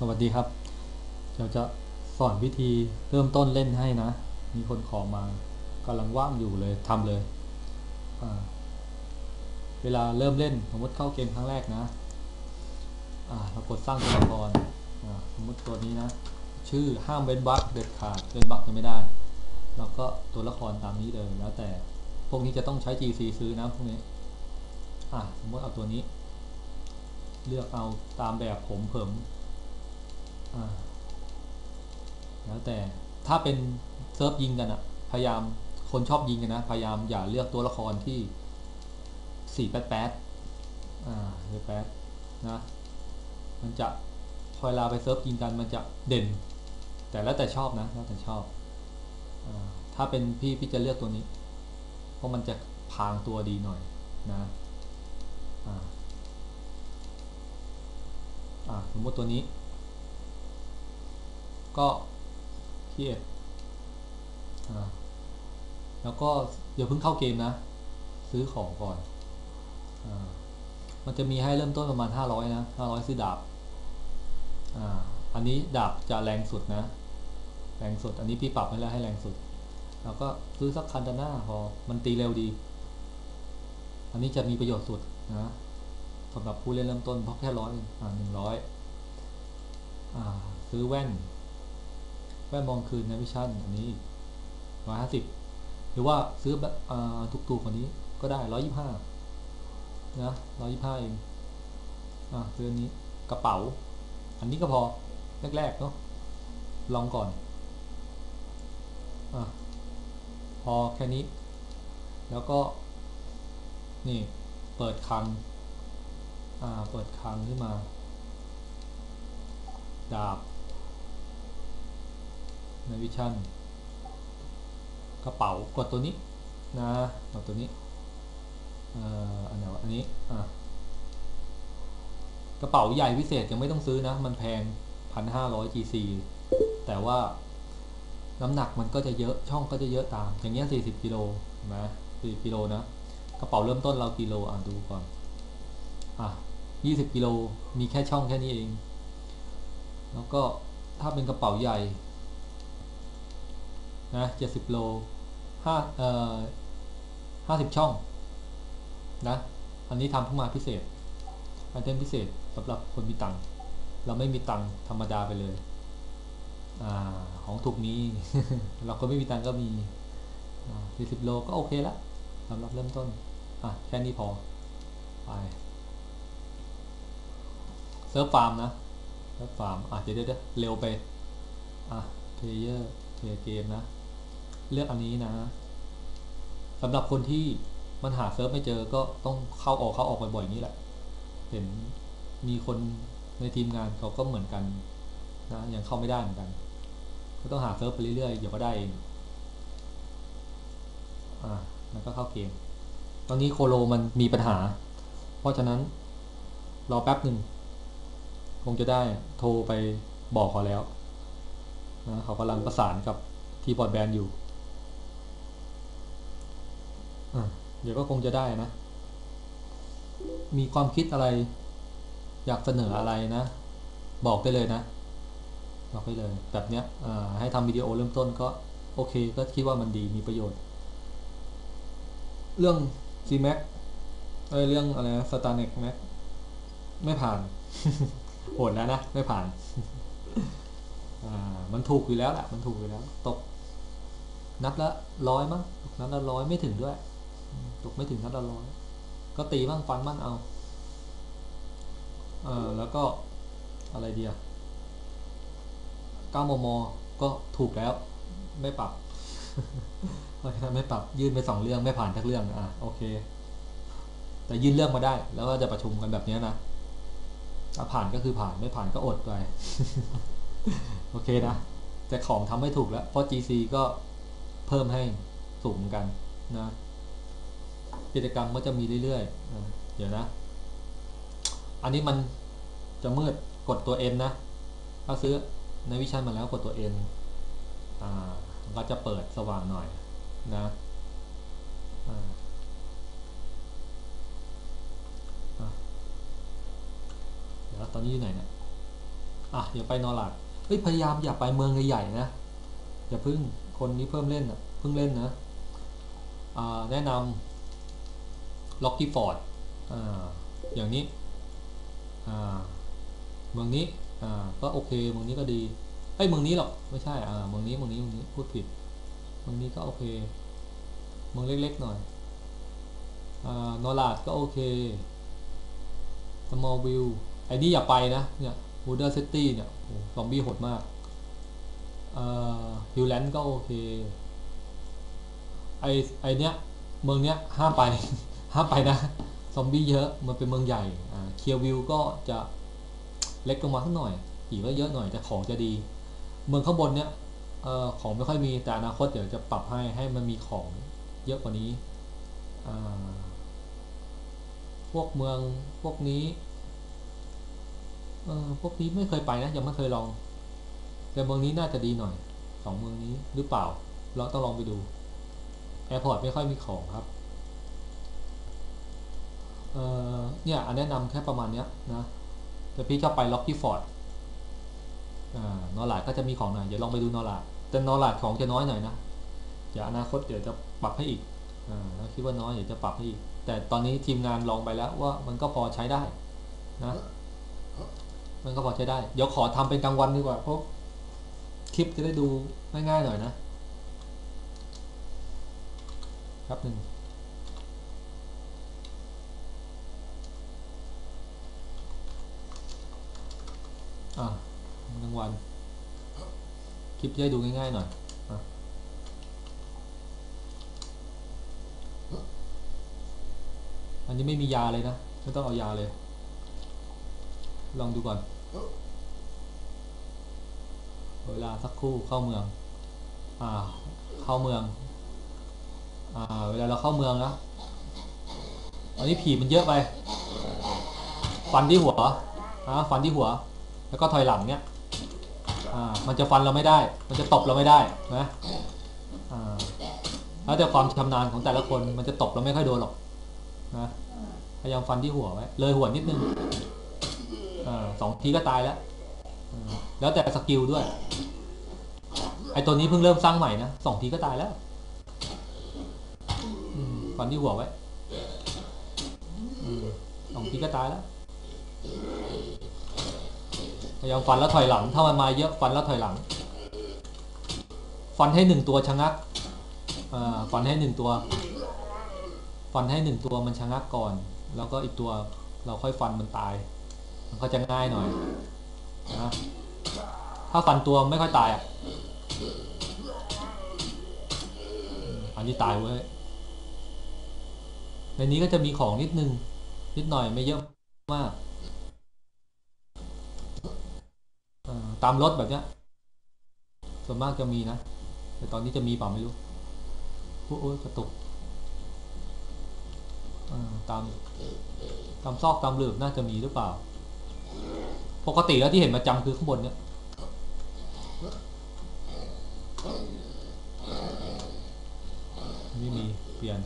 สวัสดีครับ เดี๋ยวจะสอนวิธีเริ่มต้นเล่นให้นะ มีคนขอมากำลังว่างอยู่เลยทำเลย เวลาเริ่มเล่นสมมติเข้าเกมครั้งแรกนะเรากดสร้างตัวละครสมมติตัวนี้นะ ชื่อห้ามเว้นวรรคเด็ดขาดเว้นวรรคจะไม่ได้เราก็ตัวละครตามนี้เลยแล้วแต่พวกนี้จะต้องใช้ GC ซื้อนะพวกนี้อ่าสมมติเอาตัวนี้ เลือกเอาตามแบบผมเผิมอ่ แล้วแต่ถ้าเป็นเซิร์ฟยิงกันอะพยายามคนชอบยิงกันนะ พยายามอย่าเลือกตัวละครที่สี่แปดแปดอ่าหรือแปดนะ มันจะพอเวลาไปเซิร์ฟยิงกันมันจะเด่น แต่แล้วแต่ชอบนะแล้วแต่ชอบอถ้าเป็นพี่พี่จะเลือกตัวนี้ เพราะมันจะพางตัวดีหน่อยนะอ่าอ่าสมมติตัวนี้ ก็เครียดแล้วก็อย่าเพิ่งเข้าเกมนะ ซื้อของก่อนอมันจะมีให้เริ่มต้นประมาณ 500 นะ 500 ซื้อดาบออันนี้ดาบจะแรงสุดนะ แรงสุด อันนี้พี่ปรับให้แล้วให้แรงสุด แล้วก็ซื้อสักคันตาน่าพอ มันตีเร็วดี อันนี้จะมีประโยชน์สุดนะสำหรับผู้เล่นเริ่มต้นเพราะแค่ร้อยอ่าหนึ่งร้อยซื้อแว่น แว่นมองคืนนะวิชั่นอันนี้ร้อยห้าสิบหรือว่าซื้อแบบถูกๆกว่านี้ก็ได้ร้อยยี่ห้านะร้อยยี่ห้าเองอ่าซื้ออันนี้กระเป๋า อันนี้ก็พอแรกๆเนาะลองก่อนอะพอแค่นี้ แล้วก็ นี่เปิดคังอ่าเปิดคังขึ้นมา ดาบ ในวิชั่นกระเป๋ากดตัวนี้นะกดตัวนี้อันไหนวะอันนี้กระเป๋าใหญ่พิเศษยังไม่ต้องซื้อนะ มันแพงพันห้าร้อย GC แต่ว่าน้ำหนักมันก็จะเยอะช่องก็จะเยอะตาม อย่างเงี้ยสี่สิบกิโลนะสี่กิโลนะกระเป๋าเริ่มต้นเรากิโลอะดูก่อนอะยี่สิบกิโลมีแค่ช่องแค่นี้เอง แล้วก็ถ้าเป็นกระเป๋าใหญ่ นะเจ็ดสิบโลห้าเอ่อห้าสิบช่องนะอันนี้ทำขึ้นมาพิเศษไอเทมพิเศษสำหรับคนมีตังค์เราไม่มีตังค์ธรรมดาไปเลยอ่าของถูกนี้ เราก็ไม่มีตังค์ก็มีสี่สิบโลก็โอเคละสำหรับเริ่มต้นอะแค่นี้พอไปเซิร์ฟฟาร์มนะเซิร์ฟฟาร์มอะเดี๋ยวเดี๋ยวเร็วไปอะเพลเยอร์เพลย์เกมนะ เลือกอันนี้นะสำหรับคนที่มันหาเซิร์ฟไม่เจอก็ต้องเข้าออกเข้าออกบ่อยๆนี้แหละ เห็นมีคนในทีมงานเขาก็เหมือนกันนะยังเข้าไม่ได้เหมือนกัน ก็ต้องหาเซิร์ฟไปเรื่อยๆเดี๋ยวก็ได้เองอ่าแล้วก็เข้าเกม ตอนนี้โคโลมันมีปัญหา เพราะฉะนั้นรอแป๊บหนึ่งคงจะได้โทรไปบอกเขาแล้วนะเขากำลังประสานกับที่บอร์ดแบนด์อยู่ เดี๋ยวก็คงจะได้นะ มีความคิดอะไร อยากเสนออะไรนะ บอกได้เลยนะ บอกได้เลยแบบเนี้ยให้ทำวิดีโอเริ่มต้นก็โอเค ก็คิดว่ามันดีมีประโยชน์ เรื่อง g m a x เอ้ยเรื่องอะไรนะ Starnex Max ไม่ผ่านโหดแล้วนะ ไม่ผ่าน อ่า มันถูกอยู่แล้วแหละ มันถูกอยู่แล้ว ตก นัดละร้อยมั้งนัดละร้อยไม่ถึงด้วย ตกไม่ถึงนัดละร้อยก็ตีบ้างฟันบ้างเอาเออแล้วก็อะไรเดีย9มมก็ถูกแล้ว ไม่ปรับเพราะฉะนั้นไม่ปรับยื่นไปสองเรื่องไม่ผ่านทักเรื่องอะโอเค แต่ยื่นเรื่องมาได้ แล้วก็จะประชุมกันแบบนี้นะถ้าผ่านก็คือผ่านไม่ผ่านก็อดไปโอเคนะแต่ของทำไม่ถูกแล้ว เพราะ GC ก็เพิ่มให้สูงกันนะ กิจกรรมก็จะมีเรื่อยๆเดี๋ยวนะ อันนี้มันจะมืดกดตัว N นะถ้าซื้อในวิชันมาแล้วกดตัว N อ่าก็จะเปิดสว่างหน่อยนะเดี๋ยวตอนนี้อยู่ไหนเนี่ยอะอย่าไปนอร์ลาดเฮ้ยพยายามอย่าไปเมืองใหญ่ๆนะอย่าพิ่งคนนี้เพิ่มเล่นอะเพิ่งเล่นนะอ่าแนะนำ ล็อกกี้ฟอร์ดอย่างนี้เมืองนี้ก็โอเคเมืองนี้ก็ดีเอ้ยเมืองนี้หรอกไม่ใช่เมืองนี้เมืองนี้เมืองนี้พูดผิดเมืองนี้ก็โอเคเมืองเล็กๆหน่อยอนอร์ลาดก็โอเค small view ไอ้นี่อย่าไปนะเนี่ย w o o d e r City เนี่ยอซอมบี้โหดมากฮิวแลนด์ก็โอเคไอไอเนี้ยเมืองเนี้ยห้ามไป ห้ามไปนะ ซอมบี้เยอะ มันเป็นเมืองใหญ่อ่าเคียวิวก็จะเล็กลงมาสักหน่อยผีก็เยอะหน่อยแต่ของจะดี เมืองข้างบนเนี้ยเอ่อของไม่ค่อยมีแต่อนาคตเดี๋ยวจะปรับให้ให้มันมีของเยอะกว่านี้อ่าพวกเมืองพวกนี้เออพวกนี้ไม่เคยไปนะยังไม่เคยลอง แต่เมืองนี้น่าจะดีหน่อยสองเมืองนี้หรือเปล่า เราต้องลองไปดูแอร์พอร์ตไม่ค่อยมีของครับ เนี่ยอันแนะนำแค่ประมาณเนี้ยนะแต่พี่ชอบไปล็อกกี้ฟอร์ดนอร์ลาดก็จะมีของหน่อยเดี๋ยวลองไปดูนอร์ลาดแต่นอร์ลาดของจะน้อยหน่อยนะเดี๋ยวอนาคตเดี๋ยวจะปรับให้อีกอ่าแล้วคิดว่าน้อยเดี๋ยวจะปรับให้อีก แต่ตอนนี้ทีมงานลองไปแล้วว่ามันก็พอใช้ได้นะมันก็พอใช้ได้ เดี๋ยวขอทำเป็นกลางวันดีกว่าเพราะคลิปจะได้ดูง่ายๆหน่อยนะครับหนึ่ง อะกลางวันคลิปจะได้ดูง่ายๆหน่อยอะอันนี้ไม่มียาเลยนะ ไม่ต้องเอายาเลย ลองดูก่อน เวลาสักครู่เข้าเมือง อ่า เข้าเมือง อ่า เวลาเราเข้าเมืองนะอันนี้ผีมันเยอะไป ฟันที่หัวอ่าฟันที่หัว แล้วก็ถอยหลังเนี่ยอ่ามันจะฟันเราไม่ได้ มันจะตบเราไม่ได้นะอ่าแล้วแต่ความชำนาญของแต่ละคนมันจะตบเราไม่ค่อยโดนหรอกนะพยายามฟันที่หัวไว้เลยหัวนิดนึงอ่าสองทีก็ตายแล้วแล้วแต่สกิลด้วย ไอตัวนี้เพิ่งเริ่มสร้างใหม่นะสองทีก็ตายแล้วฟันที่หัวไว้อืมสองทีก็ตายแล้ว พยายามฟันแล้วถอยหลัง ถ้ามันมาเยอะฟันแล้วถอยหลัง ฟันให้หนึ่งตัวชะงักฟันให้หนึ่งตัว ฟันให้หนึ่งตัวมันชะงักก่อน แล้วก็อีกตัวเราค่อยฟันมันตาย มันก็จะง่ายหน่อยนะถ้าฟันตัวไม่ค่อยตายอะอันนี้ตายเว้ย ในนี้ก็จะมีของนิดนึง นิดหน่อยไม่เยอะมากอ่า ตามรถแบบเนี้ย ส่วนมากจะมีนะ แต่ตอนนี้จะมีเปล่าไม่รู้โอ้โอ้ยกระตุกตามตามซอกตามหลืบน่าจะมีหรือเปล่า ปกติแล้วที่เห็นประจำคือข้างบนเนี่ยไม่มีเปลี่ยน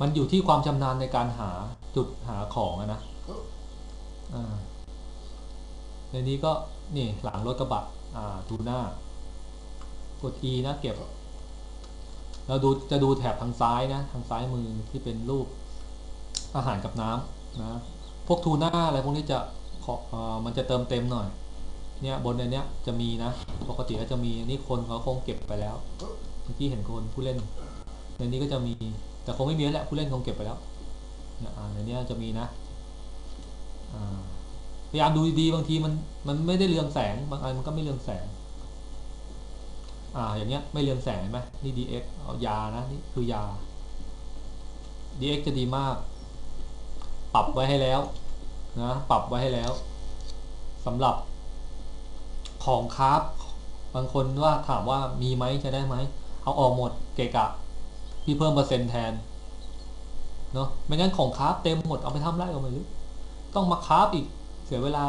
มันอยู่ที่ความชำนาญในการหาจุดหาของนะในนี้ก็นี่หลังรถกระบะอ่าทูน้ากด E นะเก็บ เราดูจะดูแถบทางซ้ายนะ ทางซ้ายมือที่เป็นรูปอาหารกับน้ำนะ พวกทูน่าอะไรพวกนี้จะขออ่อมันจะเติมเต็มหน่อย เนี่ยบนในเนี้ยจะมีนะ ปกติก็จะมีอันนี้คนเขาคงเก็บไปแล้ว เมื่อกี้เห็นคนผู้เล่น ในนี้ก็จะมี แต่คงไม่มีแล้วแหละผู้เล่นคงเก็บไปแล้วเนี่ยในนี้จะมีนะพยายามดูดีๆบางทีมันมันไม่ได้เรืองแสงบางอันมันก็ไม่เรืองแสงอ่าอย่างเงี้ยไม่เรืองแสงไหมนี่ DX เอายานะนี่คือยา DX จะดีมาก ปรับไว้ให้แล้วนะปรับไว้ให้แล้วสำหรับของคราฟบางคนว่าถามว่ามีไหมจะได้ไหมเอาออกหมดเกะกะ พี่เพิ่มเปอร์เซ็นต์แทนเนาะไม่งั้นของคราฟเต็มหมดเอาไปทำไรก็ไม่รู้ต้องมาคราฟอีกเสียเวลา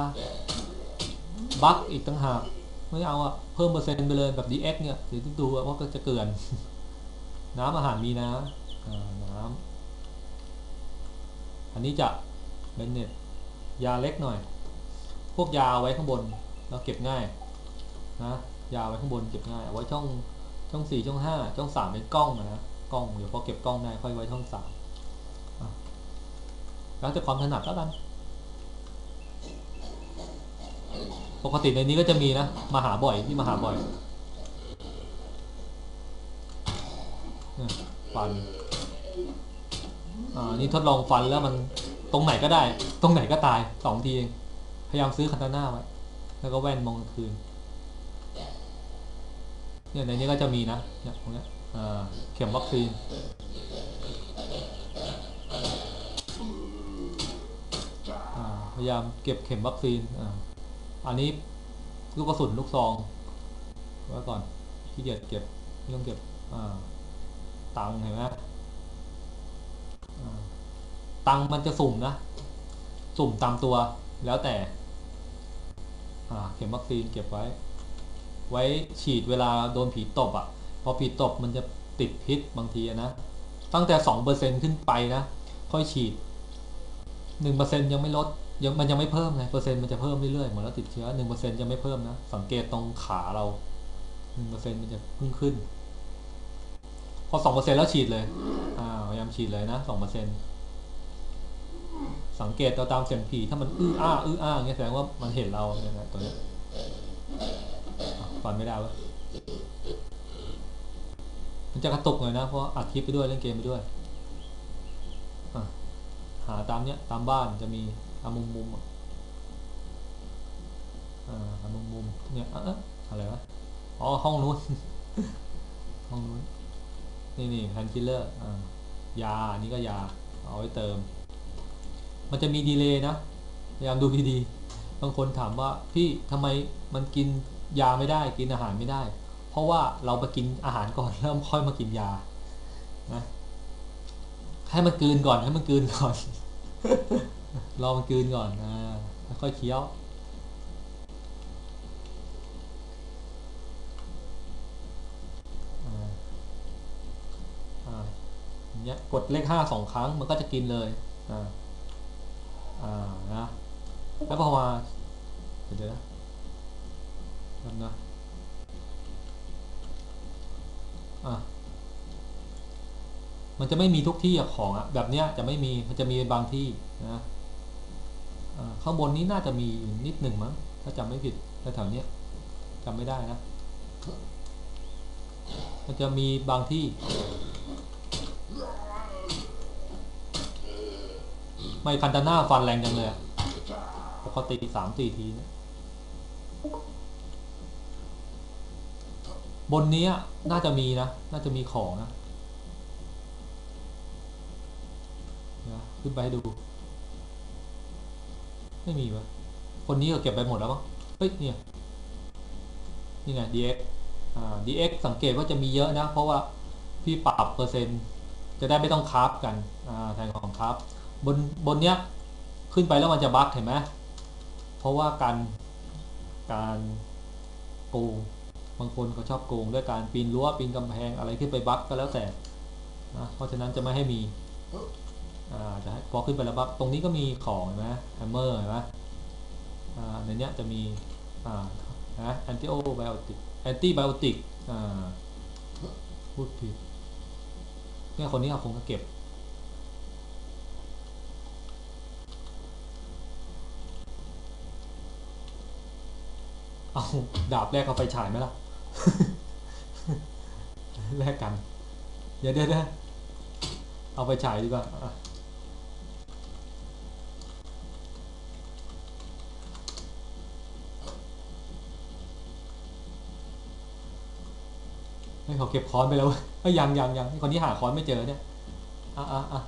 บั๊กอีกต่างหากไม่เอาอะเพิ่มเปอร์เซ็นต์ไปเลยแบบ DX เนี่ยเดี๋ยวดูว่าก็จะเกิน น้ำอาหารมีนะน้ำอันนี้จะเบนเน็ตยาเล็กหน่อย พวกยาเอาไว้ข้างบนแล้วเก็บง่ายนะยาไว้ข้างบนเก็บง่ายเอาไว้ช่องช่องสี่ช่องห้าช่องสามเป็นกล้องนะ กล้องเดี๋ยวพอเก็บกล้องได้ค่อยไว้ช่องสามแล้วแต่ความถนัดแล้วกัน ปกติในนี้ก็จะมีนะ มาหาบ่อยที่มาหาบ่อยฟัน อ่า นี่ทดลองฟันแล้วมันตรงไหนก็ได้ ตรงไหนก็ตายสองทีเอง พยายามซื้อคันตาหน่าไว้ แล้วก็แว่นมองคืน เนี่ยในนี้ก็จะมีนะเนี่ยตรงเนี้ย เข็มวัคซีนพยายามเก็บเข็มวัคซีนออันนี้ลูกกระสุนลูกซองไว้ก่อนขี้เกียจเก็บไม่ต้องเก็บตังค์เห็นไหมตังค์มันจะสุ่มนะ สุ่มตามตัวแล้วแต่เข็มวัคซีนเก็บไว้ ไว้ฉีดเวลาโดนผีตบอะ่ะ พอผีตบมันจะติดพิษบางทีนะ ตั้งแต่สองเปอร์เซ็นขึ้นไปนะ ค่อยฉีดหนึ่งเปอร์เซ็นยังไม่ลดยังมันยังไม่เพิ่มไงเปอร์เซ็นต์มันจะเพิ่มเรื่อยๆเหมือนเราติดเชื้อหนึ่งเปอร์เซ็นจะไม่เพิ่มนะ สังเกตตรงขาเราหนึ่งเปอร์เซ็นมันจะเพิ่งขึ้น พอสองเปอร์เซ็นแล้วฉีดเลยอ่าพยายามฉีดเลยนะสองเปอร์เซ็นสังเกตเราตามเสียงผีถ้ามันอื้ออ้าอื้ออ้าอย่างเงี้ยแสดงว่ามันเห็นเราเนี่ยนะตัวเนี้ยฟันไม่ได้วะ มันจะกระตุกหน่อยนะเพราะอัดคลิปไปด้วยเล่นเกมไปด้วยหาตามเนี้ยตามบ้านจะมีตามมุมมุมอะอ่าตามมุมมุมเนี่ยอะเอ๊ะอะไรวะอ๋อห้องนู้นห้องนู้นนี่นี่แพนคิลเลอร์อ่ายาอันนี้ก็ยาเอาไว้เติม มันจะมีดีเลย์นะพยายามดูดีๆบางคนถามว่าพี่ทำไมมันกินยาไม่ได้กินอาหารไม่ได้ เพราะว่าเราไปกินอาหารก่อนแล้วค่อยมากินยานะให้มันกืนก่อนให้มันกืนก่อนรอมันกืนก่อนอแล้วค่อยเคี้ยวเงี้ยกดเลขห้าสองครั้งมันก็จะกินเลย อ่า อ่า นะ แล้วพอมา เดี๋ยวนะนะ อะมันจะไม่มีทุกที่อะของอะแบบเนี้ยจะไม่มีมันจะมีบางที่นะข้างบนนี้น่าจะมีอยู่นิดหนึ่งมั้งถ้าจำไม่ผิดแถวๆเนี้ยจำไม่ได้นะ มันจะมีบางที่ ไม่คันตาน่าฟันแรงจังเลยปกติสามสี่ทีนี่ย บนนี้น่าจะมีนะ น่าจะมีของนะขึ้นไปให้ดู ไม่มีวะคนนี้ก็เก็บไปหมดแล้วมั้งเฮ้ยเนี่ยนี่ไง dx อ่า dx สังเกตว่าจะมีเยอะนะ เพราะว่าพี่ปรับเปอร์เซ็นต์จะได้ไม่ต้องคราฟกันอ่าแทนของคราฟบนบนเนี้ยขึ้นไปแล้วมันจะบั๊กเห็นไหมเพราะว่าการการโกง บางคนเขาชอบโกงด้วยการปีนรั้วปีนกำแพงอะไรขึ้นไปบั๊กก็แล้วแต่นะเพราะฉะนั้นจะไม่ให้มีอ่าจะให้พอขึ้นไปแล้วบั๊กตรงนี้ก็มีของเห็นไหมแฮมเมอร์เห็นไหมอ่าในเนี้ยจะมีอ่านะแอนติโอไบโอติกแอนติไบโอติกอ่าพูดผิดเนี่ยคนนี้เขาคงจะเก็บเอาดาบแรกเอาไฟฉายไหมล่ะ แลกกัน เดี๋ยวเดี๋ยวเดี๋ยวเอาไฟฉายดีกว่าอะให้เขาเก็บค้อนไปแล้วเว้ยเอ้ยยังยังยังคนนี้หาค้อนไม่เจอเนี่ยอะอะอะ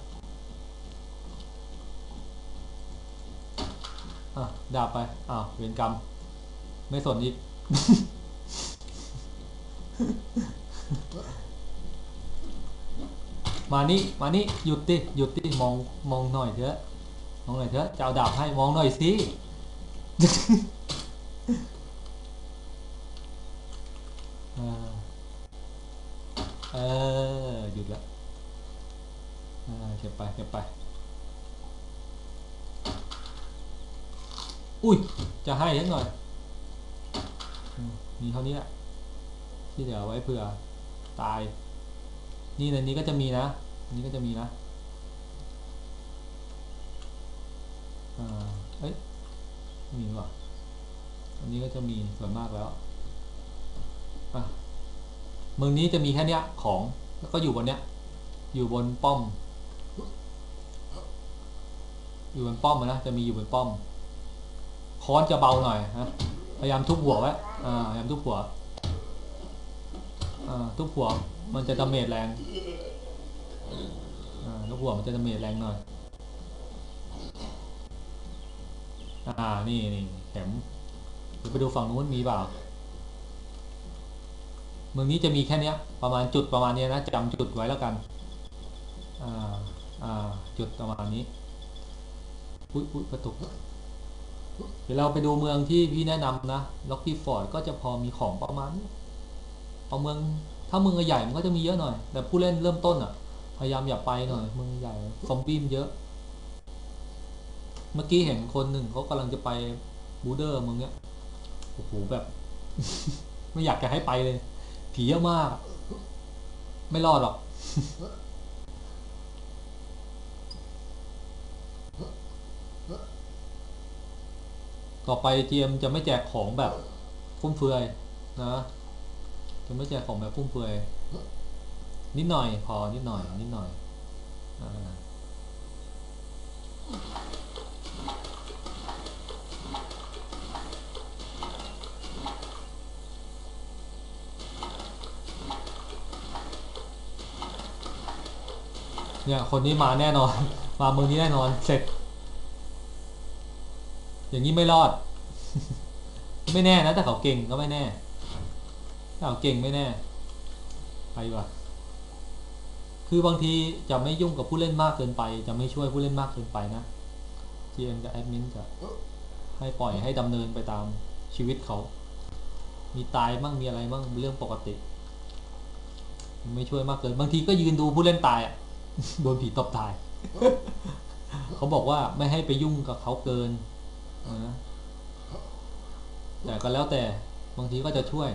อะดาบไปอ้าวเวรกรรม ไม่สนอีก มานี่มานี่หยุดดิหยุดดิมองมองหน่อยเถอะมองหน่อยเถอะจะเอาดาบให้มองหน่อยสิเออหยุดละเก็บไปเก็บไป อุ้ยจะให้นิดหน่อยมีเท่านี้แหละ ที่เหลือไว้เผื่อตาย นี่ในนี้ก็จะมีนะนนี้ก็จะมีนะอ่าเอ้ยมีว่ะอันนี้ก็จะมีส่วนมากแล้วอะเมืองนี้จะมีแค่เนี้ยของแล้วก็อยู่บนเนี้ย อยู่บนป้อม อยู่บนป้อมนะจะมีอยู่บนป้อมค้อนจะเบาหน่อยนะพยายามทุบหัวไว้อ่าพยายามทุบหัว ทุบหัวมันจะดาเมจแรงทุบหัวมันจะดาเมจแรงหน่อย อ่า นี่นี่เข็มไปดูฝั่งนู้นมีเปล่า เมืองนี้จะมีแค่นี้ประมาณจุดประมาณนี้นะจำจุดไว้แล้วกัน อ่า อ่า จุดประมาณนี้ อุ้ยอุ้ยกระตุกเดี๋ยวเราไปดูเมืองที่พี่แนะนำนะ ล็อกกี้ฟอร์ดก็จะพอมีของประมาณนี้ เอาเมืองถ้าเมืองใหญ่มันก็จะมีเยอะหน่อย แต่ผู้เล่นเริ่มต้นอะ พยายามอย่าไปหน่อยเมืองใหญ่ซอมบี้มันเยอะ เมื่อกี้เห็นคนหนึ่งเขากำลังจะไปบูเดอร์เมืองเนี้ยโอ้โหแบบ ไม่อยากจะให้ไปเลย ผีเยอะมาก ไม่รอดหรอกต่อไปเจียมจะไม่แจกของแบบฟุ่มเฟือยนะ จะไม่แจกของแบบฟุ่มเฟือยนิดหน่อยพอนิดหน่อย นิดหน่อยอ่าเนี่ย คนนี้มาแน่นอน มาเมืองนี้แน่นอน เสร็จ อย่างนี้ไม่รอด ไม่แน่นะแต่เขาเก่งก็ไม่แน่ เขาเก่งไม่แน่ ไปว่าคือบางทีจะไม่ยุ่งกับผู้เล่นมากเกินไป จะไม่ช่วยผู้เล่นมากเกินไปนะ GM กับแอดมินจะให้ปล่อยให้ดำเนินไปตามชีวิตเขา มีตายบ้างมีอะไรบ้างเป็นเรื่องปกติ ไม่ช่วยมากเกิน บางทีก็ยืนดูผู้เล่นตายอะโดนผีตบตาย เขาบอกว่าไม่ให้ไปยุ่งกับเขาเกินนะแต่ก็แล้วแต่บางทีก็จะช่วย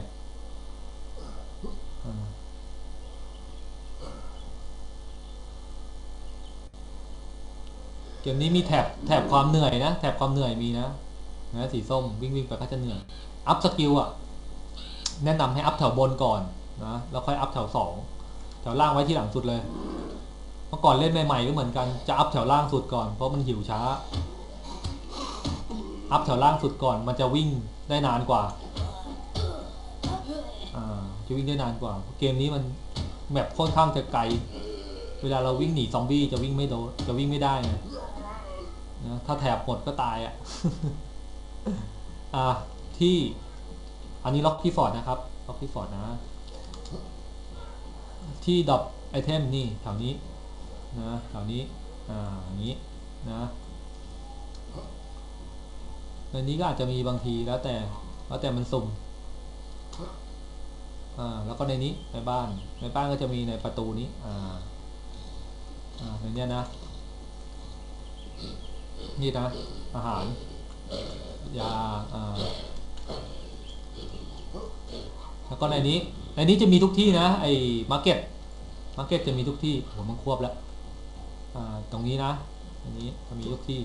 เกมนี้มีแถบแถบความเหนื่อยนะแถบความเหนื่อยมีนะนะสีส้มวิ่งวิ่งไปก็จะเหนื่อยอัพสกิลอะ แนะนำให้อัพแถวบนก่อนนะแล้วค่อยอัพแถวสองแถวล่างไว้ที่หลังสุดเลยเมื่อก่อนเล่นใหม่ๆก็เหมือนกันจะอัพแถวล่างสุดก่อนเพราะมันหิวช้า อัพแถวล่างสุดก่อนมันจะวิ่งได้นานกว่า จะวิ่งได้นานกว่า เกมนี้มันแมปค่อนข้างจะไกล เวลาเราวิ่งหนีซอมบี้จะวิ่งไม่โดนจะวิ่งไม่ได้นะถ้าแถบหมดก็ตายอะอ่าที่อันนี้ล็อกที่ฟอร์ดนะครับล็อกที่ฟอร์ดนะ ที่ดรอปไอเทมนี่แถวนี้นะแถวนี้อ่าอย่างนี้นะในนี้ก็อาจจะมีบางทีแล้วแต่แล้วแต่มันสุ่ม อ่าแล้วก็ในนี้ในบ้านในบ้านก็จะมีในประตูนี้อ่าอ่าในเนี้ยนะนี่นะอาหารยาอ่าแล้วก็ในนี้ในนี้จะมีทุกที่นะไอ้มาร์เก็ตมาร์เก็ตจะมีทุกที่ผมมันควบแล้วอ่าตรงนี้นะอันนี้จะมีทุกที่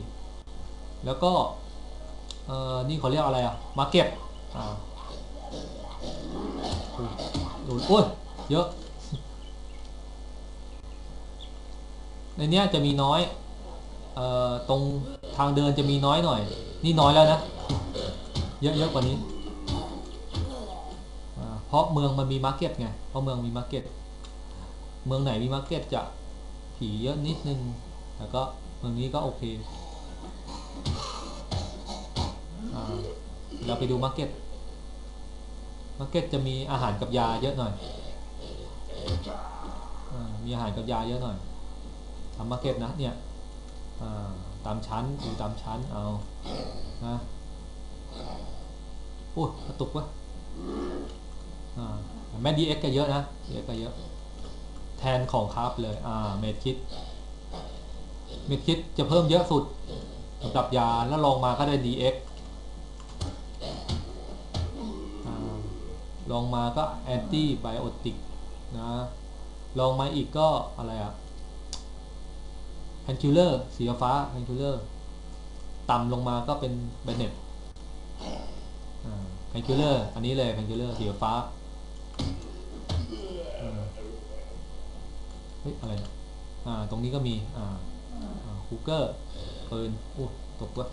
แล้วก็เอ่อนี่เขาเรียกอะไรอะมาร์เก็ตอ่า โอ้ยโอ้ยเยอะ ในเนี้ยจะมีน้อย เอ่อ ตรงทางเดินจะมีน้อยหน่อย นี่น้อยแล้วนะ เยอะเยอะกว่านี้ เพราะเมืองมันมีมาร์เก็ตไง เพราะเมืองมีมาร์เก็ต เมืองไหนมีมาร์เก็ตจะผีเยอะนิดนึงแต่ก็เมืองนี้ก็โอเค เราไปดูมาร์เก็ต มาร์เก็ตจะมีอาหารกับยาเยอะหน่อยอมีอาหารกับยาเยอะหน่อยทำมาร์เก็ตนะเนี่ยตามชั้นดูตามชั้นเอานะโอ้ยกระตุกวะแม่ดีเอ็กก็เยอะนะดีเอ็กก็เยอะ แทนของคราฟเลยอ่าเมดคิดเม็ดคิดจะเพิ่มเยอะสุดสำหรับยาแล้วลองมาก็ได้ DX ลองมาก็แอนตี้ไบโอติกนะ ลองมาอีกก็อะไรอะแพนคิลเลอร์สีฟ้าแพนคิลเลอร์ต่ำลงมาก็เป็นเบนเน็ตแพนคิลเลอร์อันนี้เลยแพนคิลเลอร์สีฟ้าเฮ้ยอะไรอ่าตรงนี้ก็มี อ่าคูเกอร์ปืนอู้ตกด้วย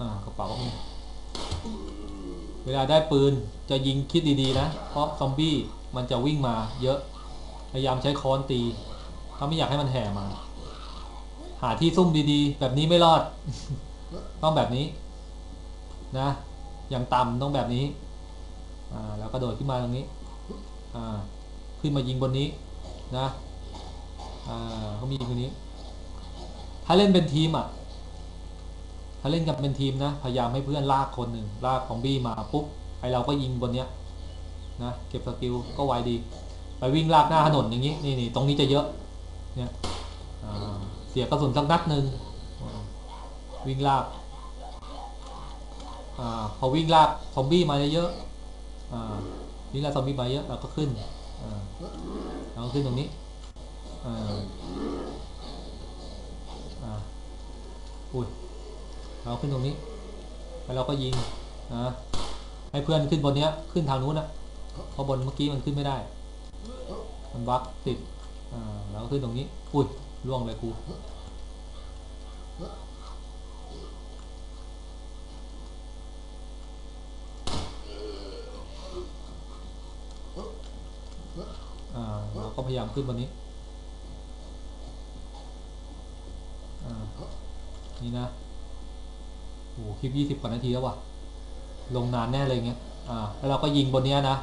อ่ากระเป๋าก็มี เวลาได้ปืนจะยิงคิดดีๆนะ เพราะซอมบี้มันจะวิ่งมาเยอะ พยายามใช้ค้อนตีเขาไม่อยากให้มันแห่มา หาที่ซุ่มดีๆ แบบนี้ไม่รอด ต้องแบบนี้นะ อย่างต่ำต้องแบบนี้ อ่า แล้วกระโดดขึ้นมาตรงนี้ อ่า ขึ้นมายิงบนนี้นะ อ่าเขามียิงตรงนี้ ถ้าเล่นเป็นทีมอะ ถ้าเล่นกันเป็นทีมนะ พยายามให้เพื่อนลากคนหนึ่งลากของบี้มาปุ๊บไอเราก็ยิงบนเนี้ยนะเก็บสกิลก็ไวดี ไปวิ่งลากหน้าถนนอย่างนี้นี่นี่ตรงนี้จะเยอะเนี่ยเสียกระสุนสักนัดหนึ่งวิ่งลากอ่าพอวิ่งลากซอมบี้มาเยอะๆอ่าวิ่งลากซอมบี้มาเยอะเราก็ขึ้นเราก็ขึ้นตรงนี้อ่าอ่าอุ้ย เราขึ้นตรงนี้ แล้วเราก็ยิงนะให้เพื่อนขึ้นบนเนี้ยขึ้นทางนู้นอะเพราะบนเมื่อกี้มันขึ้นไม่ได้ มันบักติดอ่าแล้วก็ขึ้นตรงนี้อุ้ยล่วงเลยกูอ่าเราก็พยายามขึ้นบนนี้อ่านี่นะ โอ้โหคลิปยี่สิบกว่านาทีแล้วว่ะ ลงนานแน่เลยเงี้ย อ่า แล้วเราก็ยิงบนเนี้ยนะ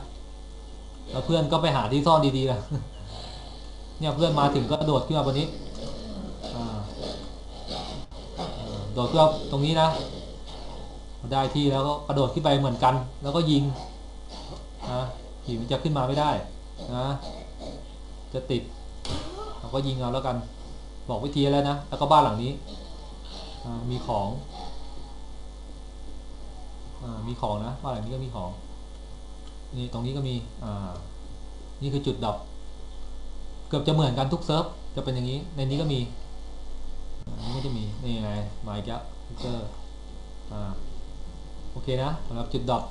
แล้วเพื่อนก็ไปหาที่ซ่อนดีๆแหละเนี่ยเพื่อนมาถึงก็โดดขึ้นมาบนนี้ อ่า โดดขึ้นตรงนี้นะ ได้ที่แล้วก็กระโดดขึ้นไปเหมือนกัน แล้วก็ยิงนะผีมันจะขึ้นมาไม่ได้นะ จะติด เราก็ยิงเอาแล้วกัน บอกวิธีแล้วนะ แล้วก็บ้านหลังนี้ มีของ มีของนะบ้านหลังนี้ก็มีของ นี่ตรงนี้ก็มีนี่คือจุดดับ เกือบจะเหมือนกันทุกเซิร์ฟจะเป็นอย่างนี้ ในนี้ก็มีนนี้ก็จะมีนี่ไงมาอีกแล้วทุกเซอร์โอเคนะสำหรับจุดดับ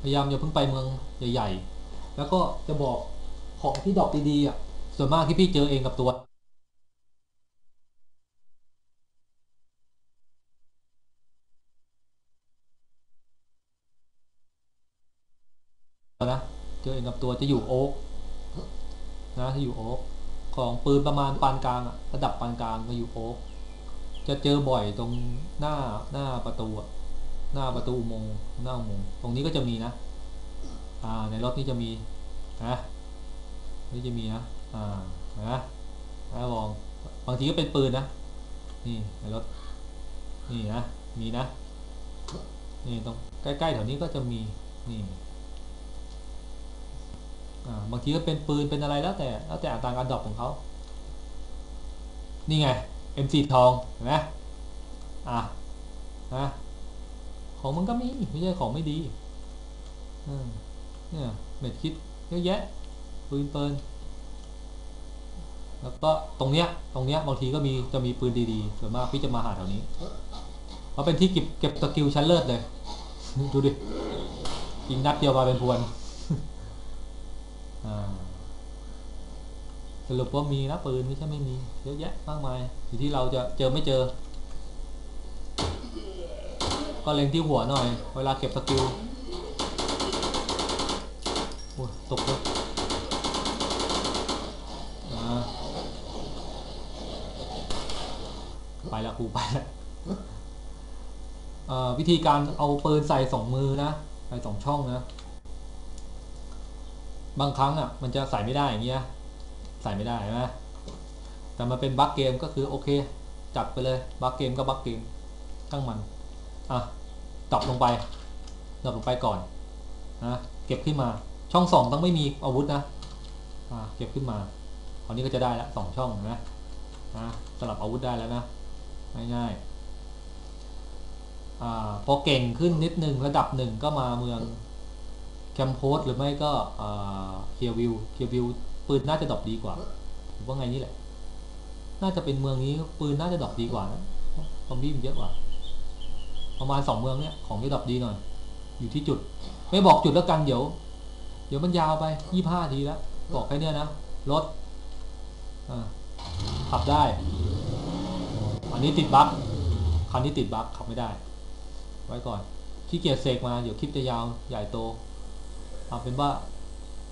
พยายามอย่าเพิ่งไปเมืองใหญ่ ๆ แล้วก็จะบอกของที่ดอปดีๆอะส่วนมากที่พี่เจอเองกับตัว นะเจอเองกับตัวจะอยู่โอ๊กนะจะอยู่โอ๊กของปืนประมาณปานกลางอะระดับปานกลางก็อยู่โอ๊กจะเจอบ่อยตรงหน้าหน้าประตูหน้าประตูมงหน้ามงตรงนี้ก็จะมีนะ อ่าในรถนี่จะมีนะนี่จะมีนะอ่านะนะลองบางทีก็เป็นปืนนะนี่ในรถนี่นะมีนะนี่ตรงใกล้ๆแถวนี้ก็จะมีนี่ บางทีก็เป็นปืนเป็นอะไรแล้วแต่แล้วแต่อัตราการดรอปของเขานี่ไง M4 ทองเห็นไหมอะนะของมันก็มีไม่ใช่ของไม่ดีเนี่ยเม็ดคิดเยอะแยะปืนเปินแล้วก็ตรงเนี้ยตรงเนี้ยบางทีก็มีจะมีปืนดีๆส่วนมากพี่จะมาหาแถวนี้เพราะเป็นที่เก็บเก็บสกิลชั้นเลิศเลย ดูดิยิงนัดเดียวมาเป็นพวน สรุปว่ามีนะปืนไม่ใช่ไม่มีเยอะแยะมากมายอยู่ที่เราจะเจอไม่เจอ ก็เล็งที่หัวหน่อย เวลาเก็บสกิลโอ้ตกเลยไปละกูไปละวิธีการเอาปืนใส่สองมือนะใส่สองช่องนะ บางครั้งอะมันจะใส่ไม่ได้อย่างเงี้ยใส่ไม่ได้ใช่ไหมแต่มาเป็นบั๊กเกมก็คือโอเค จัดไปเลยบั๊กเกมก็บั๊กเกมตั้งมันอะดรอปลงไปดรอปลงไปก่อนนะเก็บขึ้นมาช่องสองต้องไม่มีอาวุธนะอ่าเก็บขึ้นมาคราวนี้ก็จะได้ละสองช่องนะนะสลับอาวุธได้แล้วนะง่ายๆอ่าพอเก่งขึ้นนิดนึงระดับหนึ่งก็มาเมือง แคมโพสหรือไม่ก็เคียวิวเคียวิวปืนน่าจะดรอปดีกว่าหรือว่าไงนี่แหละ น่าจะเป็นเมืองนี้ปืนน่าจะดรอปดีกว่านะซอมบี้มันเยอะกว่า ประมาณสองเมืองเนี้ยของจะดรอปดีหน่อย อยู่ที่จุด ไม่บอกจุดแล้วกันเดี๋ยว เดี๋ยวมันยาวไปยี่ห้าทีแล้วบอกแค่เนี้ยนะรถขับได้ อันนี้ติดบั๊กคันนี้ติดบั๊กขับไม่ได้ ไว้ก่อนขี้เกียจเสกมาเดี๋ยวคลิปจะยาวใหญ่โต เอาเป็นว่า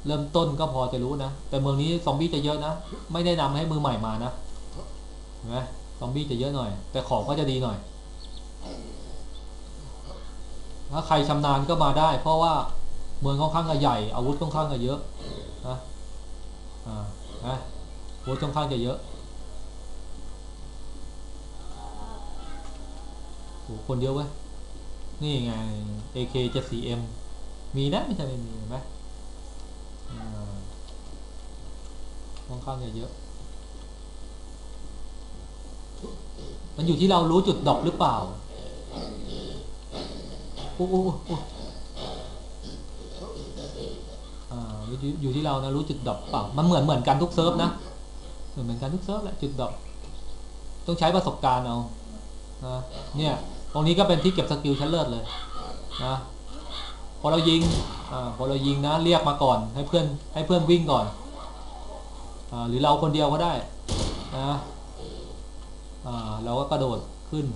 เริ่มต้นก็พอจะรู้นะ แต่เมืองนี้ซอมบี้จะเยอะนะ ไม่แนะนำให้มือใหม่มานะเห็นไหมซอมบี้จะเยอะหน่อย แต่ของก็จะดีหน่อย ถ้าใครชำนาญก็มาได้ เพราะว่าเมืองค่อนข้างจะใหญ่ อาวุธค่อนข้างจะเยอะนะอ่านะอาวุธค่อนข้างจะเยอะโหคนเยอะเว้ย นี่ไง AK 74M มีนะไม่ใช่ไม่มีเห็นไหมค่อนข้างจะเยอะ มันอยู่ที่เรารู้จุดดอปหรือเปล่าโอ้อู้อ่าอยู่ที่อยู่ที่เรานะรู้จุดดอปเปล่า มันเหมือนเหมือนกันทุกเซิร์ฟนะ เหมือนเหมือนกันทุกเซิร์ฟแหละจุดดอปต้องใช้ประสบการณ์เอานะเนี่ย ตรงนี้ก็เป็นที่เก็บสกิลชั้นเลิศเลยนะ อเรายิงอพอเรายิงนะเรียกมาก่อนให้เพื่อนให้เพื่อนวิ่งก่อนอหรือเราคนเดียวก็ได้นะเราก็กระโดดขึ้น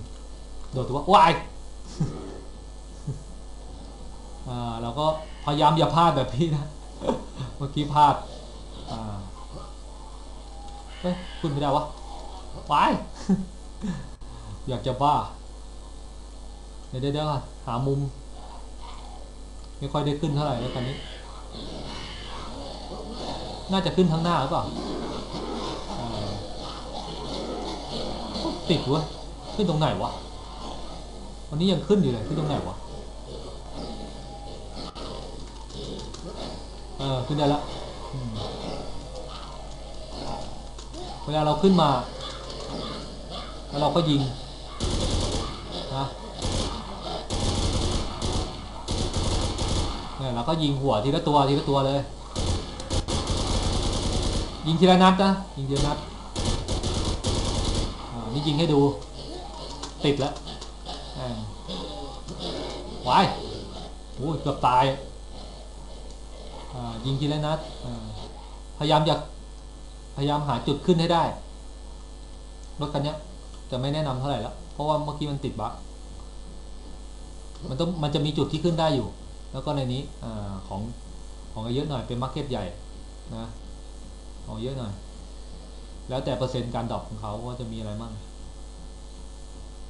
โดดถือว่าว้ายเราก็พยายามอย่าพลาดแบบพี่นะ เมื่อกี้พลาดเฮ้ยขึ้นไม่ได้วะว้ายอยากจะบ้า เดี๋ยวเดี๋ยวหามุม ไม่ค่อยได้ขึ้นเท่าไหร่แล้วตอนนี้ น่าจะขึ้นข้งหน้าหรือเปล่าติดเวะขึ้นตรงไหนวะวันนี้ยังขึ้นอยู่เลยขึ้นตรงไหนวะเออขึ้นได้ละเวลาเราขึ้นมา แล้วเราก็ยิงนะ เนี่ยเราก็ยิงหัวทีละตัวทีละตัวเลย ยิงทีละนัดนะยิงทีละนัดอ่านี่ยิงให้ดู ติดแล้วแม่งวายโอ้ยเกือบตายอ่ายิงทีละนัดพยายามอยากพยายามหาจุดขึ้นให้ได้รถคันเนี้ยจะไม่แนะนำเท่าไหร่แล้ว เพราะว่าเมื่อกี้มันติดบั๊กมันต้องมันจะมีจุดที่ขึ้นได้อยู่ แล้วก็ในนี้อของของเยอะหน่อยเป็นมาร์เก็ตใหญ่นะของเยอะหน่อย แล้วแต่เปอร์เซ็นต์การดรอปของเขาว่าจะมีอะไรมั่ง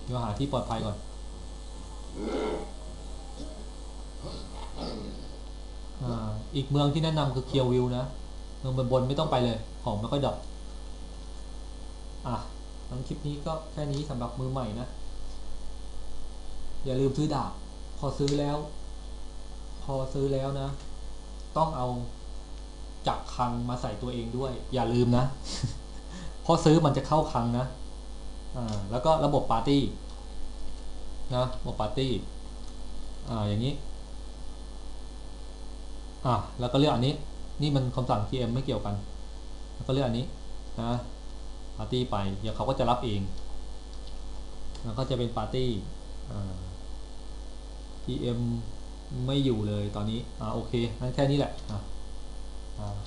เดี๋ยวหาที่ปลอดภัยก่อนอีกเมืองที่แนะนำคือเคียววิวนะเมืองบนบนไม่ต้องไปเลย ของไม่ค่อยดรอปอะทั้งคลิปนี้ก็แค่นี้สำหรับมือใหม่นะ อย่าลืมซื้อดาบ พอซื้อแล้ว อซื้อแล้วนะ ต้องเอาจักรคังมาใส่ตัวเองด้วย อย่าลืมนะพอซื้อมันจะเข้าคังนะอ่าแล้วก็ระบบปาร์ตี้นะระบบปาร์ตี้อ่าอย่างนี้อะแล้วก็เลือกอันนี้นี่มันคำสั่ง GM ไม่เกี่ยวกัน แล้วก็เลือกอันนี้นะปาร์ตี้ไปเดี๋ยวเขาก็จะรับเอง แล้วก็จะเป็นปาร์ตี้อ่า GM ไม่อยู่เลยตอนนี้อ่าโอเคงั้นแค่นี้แหละอ่าอ่า